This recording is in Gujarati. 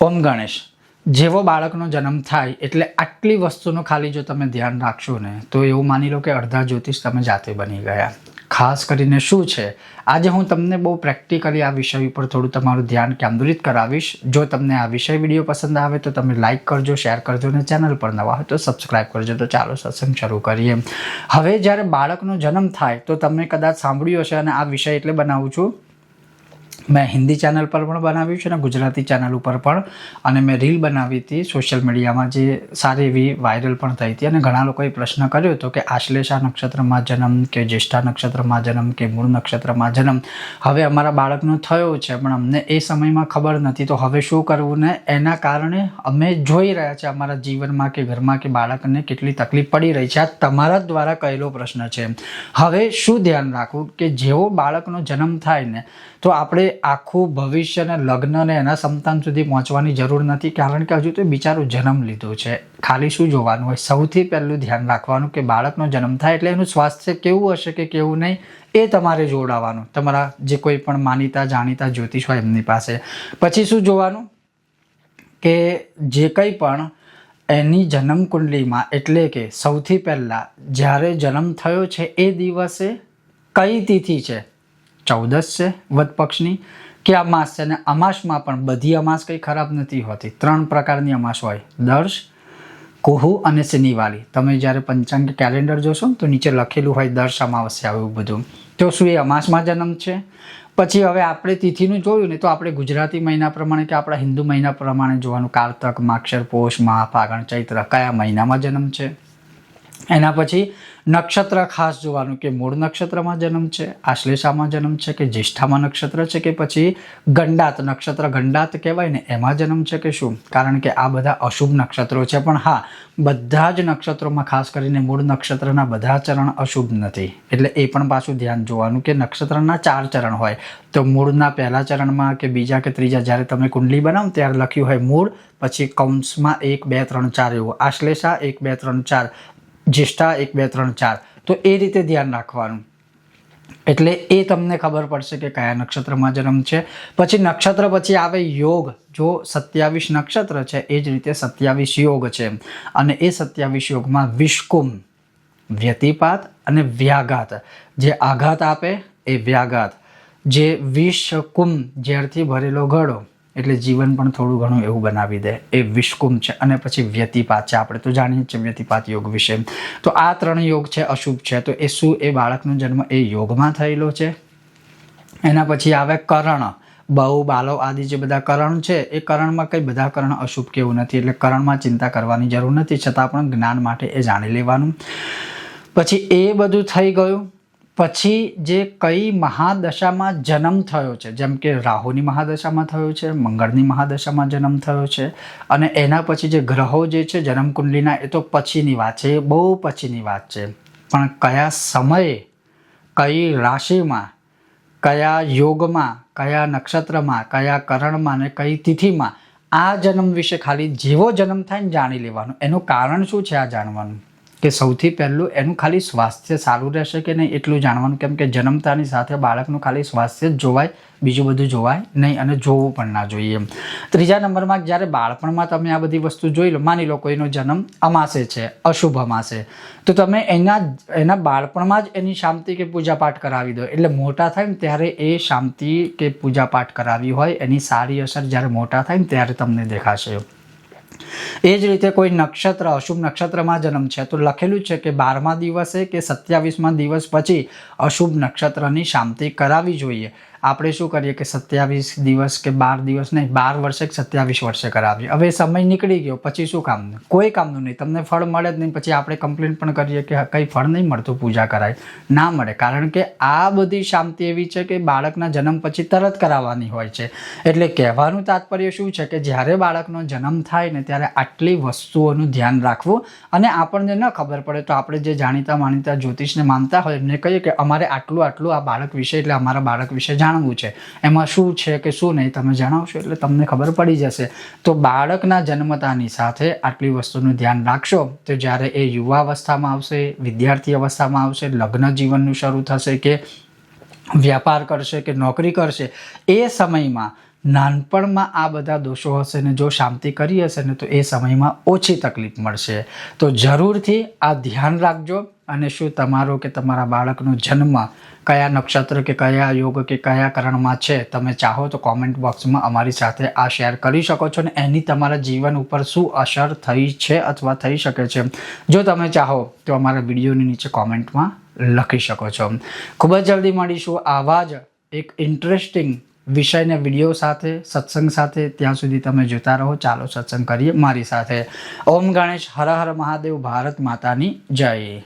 ઓમ ગણેશ, જેવો બાળકનો જન્મ થાય એટલે આટલી વસ્તુનું ખાલી જો તમે ધ્યાન રાખશો ને, તો એવું માની લો કે અડધા જ્યોતિષ તમે જાતે બની ગયા. ખાસ કરીને શું છે, આજે હું તમને બહુ પ્રેક્ટિકલી આ વિષય ઉપર થોડું તમારું ધ્યાન કેન્દ્રિત કરાવીશ. જો તમને આ વિષય વીડિયો પસંદ આવે તો તમે લાઇક કરજો શેર કરજો અને ચેનલ પર નવા હોય તો સબસ્ક્રાઈબ કરજો. તો ચાલો સત્સંગ શરૂ કરીએ. હવે જ્યારે બાળકનો જન્મ થાય તો તમે કદાચ સાંભળ્યું હશે અને આ વિષય એટલે બનાવું છું. મેં હિન્દી ચેનલ પર પણ બનાવ્યું છે અને ગુજરાતી ચેનલ ઉપર પણ. અને મેં રીલ બનાવી હતી સોશિયલ મીડિયામાં જે સારી એવી વાયરલ પણ થઈ હતી. અને ઘણા લોકોએ પ્રશ્ન કર્યો હતો કે આશ્લેષા નક્ષત્રમાં જન્મ કે જ્યેષ્ઠા નક્ષત્રમાં જન્મ કે મૂળ નક્ષત્રમાં જન્મ. હવે અમારા બાળકનો થયો છે, પણ અમને એ સમયમાં ખબર નથી. તો હવે શું કરવું ને? એના કારણે અમે જોઈ રહ્યા છે અમારા જીવનમાં કે ઘરમાં કે બાળકને કેટલી તકલીફ પડી રહી છે. આ તમારા દ્વારા કહેલો પ્રશ્ન છે. હવે શું ધ્યાન રાખવું કે જેવો બાળકનો જન્મ થાય ને, તો આપણે આખું ભવિષ્ય લગ્નને લગ્ન એના સંતાન સુધી પહોંચવાની જરૂર નથી, કારણ કે હજુ તો બિચારો જન્મ લીધો છે. ખાલી શું જોવાનું હોય? સૌથી પહેલું ધ્યાન રાખવાનું કે બાળકનો જન્મ થાય એટલે એનું સ્વાસ્થ્ય કેવું હશે કે કેવું નહીં, એ તમારે જોડાવાનું. તમારા જે કોઈ પણ માનીતા, જાણીતા જ્યોતિષ હોય એમની પાસે. પછી શું જોવાનું? કે જે કંઈ પણ એની જન્મ કુંડલીમાં એટલે કે સૌથી પહેલાં જ્યારે જન્મ થયો છે એ દિવસે કઈ તિથિ છે? ચૌદસ છે વદ પક્ષની, કે અમાસ છે અને અમાસમાં પણ બધી અમાસ કંઈ ખરાબ નથી હોતી. ત્રણ પ્રકારની અમાસ હોય. દર્શ, કોહુ અને શનિવારી. તમે જ્યારે પંચાંગ કેલેન્ડર જોશો તો નીચે લખેલું હોય દર્શ અમાવસ્યા આવ્યું બધું. તો શું એ અમાસમાં જન્મ છે? પછી હવે આપણે તિથિનું જોયું ને તો આપણે ગુજરાતી મહિના પ્રમાણે કે આપણા હિન્દુ મહિના પ્રમાણે જોવાનું. કારતક, માક્ષર, પોષ મહા ફાગણ ચૈત્ર કયા મહિનામાં જન્મ છે? એના પછી નક્ષત્ર ખાસ જોવાનું કે મૂળ નક્ષત્રમાં જન્મ છે, આશ્લેષામાં જન્મ છે કે જ્યેષ્ઠામાં નક્ષત્ર છે કે પછી ગંડાત નક્ષત્ર, ગંડાત કહેવાય ને, એમાં જન્મ છે કે શું? કારણ કે આ બધા અશુભ નક્ષત્રો છે, પણ હા, બધા જ નક્ષત્રોમાં ખાસ કરીને મૂળ નક્ષત્રના બધા ચરણ અશુભ નથી. એટલે એ પણ પાછું ધ્યાન જોવાનું કે નક્ષત્રના ચાર ચરણ હોય. તો મૂળના પહેલા ચરણમાં કે બીજા કે ત્રીજા, જ્યારે તમે કુંડલી બનાવો ત્યારે લખ્યું હોય મૂળ, પછી કૌંસમાં એક, બે, ત્રણ, ચાર એવું. આશ્લેષા એક, બે, ત્રણ, ચાર. જ્યેષ્ઠા એક, બે, ત્રણ, ચાર. તો એ રીતે ધ્યાન રાખવાનું. એટલે એ તમને ખબર પડશે કે કયા નક્ષત્રમાં જન્મ છે. પછી નક્ષત્ર પછી આવે યોગ. જો સત્યાવીસ નક્ષત્ર છે, એ જ રીતે સત્યાવીસ યોગ છે અને એ સત્યાવીસ યોગમાં વિષ્કુમ, વ્યતિપાત અને વ્યાઘાત. જે આઘાત આપે એ વ્યાઘાત. જે વિષકુમ ઝેરથી ભરેલો ઘડો. એટલે જીવન પણ થોડું ઘણું એવું બનાવી દે. એ વિષ્કુમ છે અને પછી વ્યતિપાત છે. આપણે તો જાણીએ છીએ વ્યતિપાત યોગ વિશે. તો આ ત્રણ યોગ છે, અશુભ છે. તો એ શું? એ બાળકનો જન્મ એ યોગમાં થયેલો છે. એના પછી આવે કરણ. બહુ, બાલો આદિ જે બધા કરણ છે, એ કરણમાં કંઈ બધા કરણ અશુભ કેવું નથી. એટલે કરણમાં ચિંતા કરવાની જરૂર નથી. છતાં પણ જ્ઞાન માટે એ જાણી લેવાનું. પછી એ બધું થઈ ગયું. પછી જે કઈ મહાદશામાં જન્મ થયો છે, જેમ કે રાહુની મહાદશામાં થયો છે, મંગળની મહાદશામાં જન્મ થયો છે, અને એના પછી જે ગ્રહો જે છે, જન્મકુંડલીના, એ તો પછીની વાત છે, એ બહુ પછીની વાત છે. પણ કયા સમયે, કઈ રાશિમાં, કયા યોગમાં, કયા નક્ષત્રમાં, કયા કરણમાં ને કઈ તિથિમાં આ જન્મ વિશે ખાલી જેવો જન્મ થાય ને જાણી લેવાનું. એનું કારણ શું છે આ જાણવાનું? કે સૌથી પહેલું, એનું ખાલી સ્વાસ્થ્ય સારું રહેશે કે નહીં એટલું જાણવાનું? કેમ કે જન્મતાની સાથે બાળકનું ખાલી સ્વાસ્થ્ય જ જોવાય, બીજું બધું જોવાય નહીં અને જોવું પણ ના જોઈએ ત્રીજા નંબરમાં જ્યારે બાળપણમાં તમે આ બધી વસ્તુ જોઈ લો, માની લો કોઈનો જન્મ અમાસે છે, અશુભ અમાસે. તો તમે એના એના બાળપણમાં જ એની શાંતિ કે પૂજાપાઠ કરાવી દો. એટલે મોટા થાય ને ત્યારે એ શાંતિ કે પૂજાપાઠ કરાવી હોય, એની સારી અસર જ્યારે મોટા થાય ને ત્યારે તમને દેખાશે એ જ રીતે કોઈ નક્ષત્ર, અશુભ નક્ષત્રમાં જન્મ છે, તો લખેલું છે કે બારમા દિવસે કે સત્યાવીસમા દિવસ પછી અશુભ નક્ષત્રની શાંતિ કરાવવી જોઈએ. આપણે શું કરીએ કે સત્યાવીસ દિવસ કે બાર દિવસ નહીં, બાર વર્ષે કે સત્યાવીસ વર્ષે કરાવીએ. હવે સમય નીકળી ગયો, પછી શું કામનું કોઈ કામનું નહીં, તમને ફળ મળે જ નહીં, પછી આપણે કમ્પ્લેન પણ કરીએ કે કંઈ ફળ નહીં મળતું, પૂજા કરાય. ના મળે, કારણ કે આ બધી શાંતિ એવી છે કે બાળકના જન્મ પછી તરત કરાવવાની હોય છે. એટલે કહેવાનું તાત્પર્ય શું છે કે જ્યારે બાળકનો જન્મ થાય ને ત્યારે આટલી વસ્તુઓનું ધ્યાન રાખવું અને આપણને ન ખબર પડે તો આપણે જે જાણીતા માનીતા જ્યોતિષને માનતા હોય એમને કહીએ કે અમારે આટલું આટલું આ બાળક વિશે એટલે અમારા બાળક વિશે જાણવું છે. એમાં શું છે કે શું નહીં તમે જણાવશો એટલે તમને ખબર પડી જશે. તો બાળકના જન્મતાની સાથે આટલી વસ્તુનું ધ્યાન રાખશો તો જ્યારે એ યુવા અવસ્થામાં આવશે, વિદ્યાર્થી અવસ્થામાં આવશે, લગ્ન જીવનનું શરૂ થશે કે વ્યાપાર કરશે કે નોકરી કરશે, એ સમયમાં નાનપણમાં આ બધા દોષો હશે ને જો શાંતિ કરી હશે ને તો એ સમયમાં ઓછી તકલીફ મળશે. તો જરૂરથી આ ધ્યાન રાખજો અને શું તમારો કે તમારા બાળકનો જન્મ કયા નક્ષત્ર કે કયા યોગ કે કયા કરણમાં છે તમે ચાહો તો કોમેન્ટ બોક્સમાં અમારી સાથે આ શેર કરી શકો છો ને એની તમારા જીવન ઉપર શું અસર થઈ છે અથવા થઈ શકે છે. જો તમે ચાહો તો અમારા વિડીયોની નીચે કોમેન્ટમાં લખી શકો છો. ખૂબ જ જલ્દી મળીશું આવા જ એક ઇન્ટરેસ્ટિંગ વિષયને વીડિયો સાથે, સત્સંગ સાથે ત્યાં સુધી તમે જોતા રહો. ચાલો સત્સંગ કરીએ. મારી સાથે ઓમ ગણેશ, હર હર મહાદેવ, ભારત માતાની જય.